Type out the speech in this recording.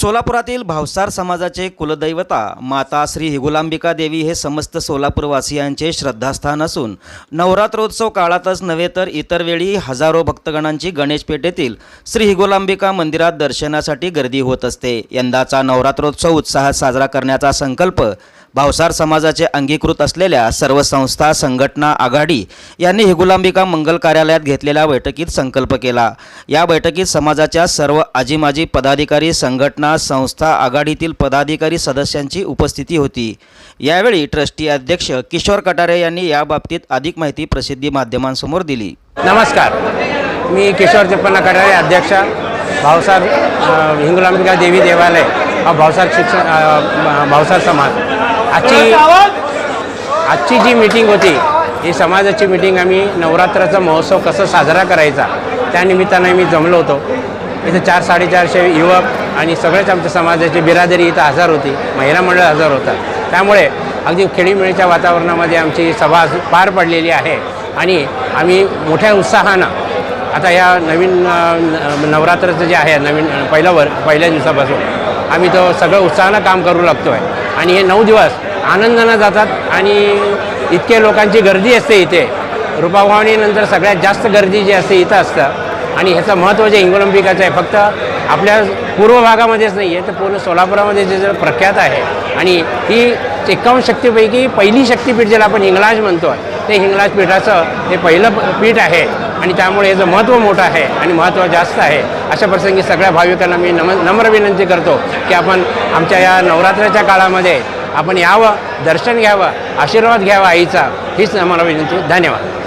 सोलापुरातील भावसार समाजाचे कुलदैवता माता श्री हिगुलांबिका देवी हे समस्त सोलापूरवासियांचे श्रद्धास्थान असून नवरात्रोत्सव काळातच नव्हे तर इतर वेळी हजारो भक्तगणांची गणेशपेठेतील श्री हिगोलांबिका मंदिरात दर्शनासाठी गर्दी होत असते. यंदाचा नवरात्रोत्सव उत्साहात साजरा करण्याचा संकल्प भावसार समाजाचे अंगीकृत असलेल्या सर्व संस्था संघटना आघाडी यांनी हिगुलांबिका मंगल कार्यालयात घेतलेल्या बैठकीत संकल्प केला. या बैठकीत समाजाच्या सर्व आजीमाजी पदाधिकारी संघटना संस्था आघाडीतील पदाधिकारी सदस्यांची उपस्थिती होती. यावेळी ट्रस्टी अध्यक्ष किशोर कटारे यांनी याबाबतीत अधिक माहिती प्रसिद्धी माध्यमांसमोर दिली. नमस्कार. मी किशोर चप्पन्ना कटारे अध्यक्ष भावसार हिंगुलांबिका देवी देवालय हा भावसार शिक्षण भावसार समाज. आजची आजची जी मीटिंग होती ही समाजाची मीटिंग आम्ही नवरात्राचा महोत्सव कसा साजरा करायचा त्या निमित्तानं मी जमलो होतो. इथे चार साडेचारशे युवक आणि सगळेच आमच्या समाजाची बिरादरी इथं हजर होती महिला मंडळ हजर होतं. त्यामुळे अगदी खेळीमेळीच्या वातावरणामध्ये आमची सभा पार पडलेली आहे. आणि आम्ही मोठ्या उत्साहानं आता या नवीन नवरात्राचं जे आहे नवीन पहिलं वर पहिल्या दिवसापासून आम्ही तो सगळं उत्साहानं काम करू लागतो आहे आणि हे नऊ दिवस आनंदानं जातात आणि इतक्या लोकांची गर्दी असते इथे. रूपाभवानीनंतर सगळ्यात जास्त गर्दी जी असते इथं असतं. आणि ह्याचं महत्त्व जे इंगोलंबिकाचं आहे फक्त आपल्या पूर्व भागामध्येच नाही आहे तर पूर्ण सोलापुरामध्ये जे जर प्रख्यात आहे आणि ही एकावन्न शक्तीपैकी पहिली शक्तीपीठ ज्याला आपण हिंगलाज म्हणतो ते हिंगलाज पीठाचं हे पहिलं पीठ आहे. आणि त्यामुळे याचं महत्त्व मोठं आहे आणि महत्त्व जास्त आहे. अशा प्रसंगी सगळ्या भाविकांना मी नम नम्र विनंती करतो की आपण आमच्या या नवरात्राच्या काळामध्ये आपण यावं दर्शन घ्यावं आशीर्वाद घ्यावा आईचा हीच आम्हाला विनंती. धन्यवाद.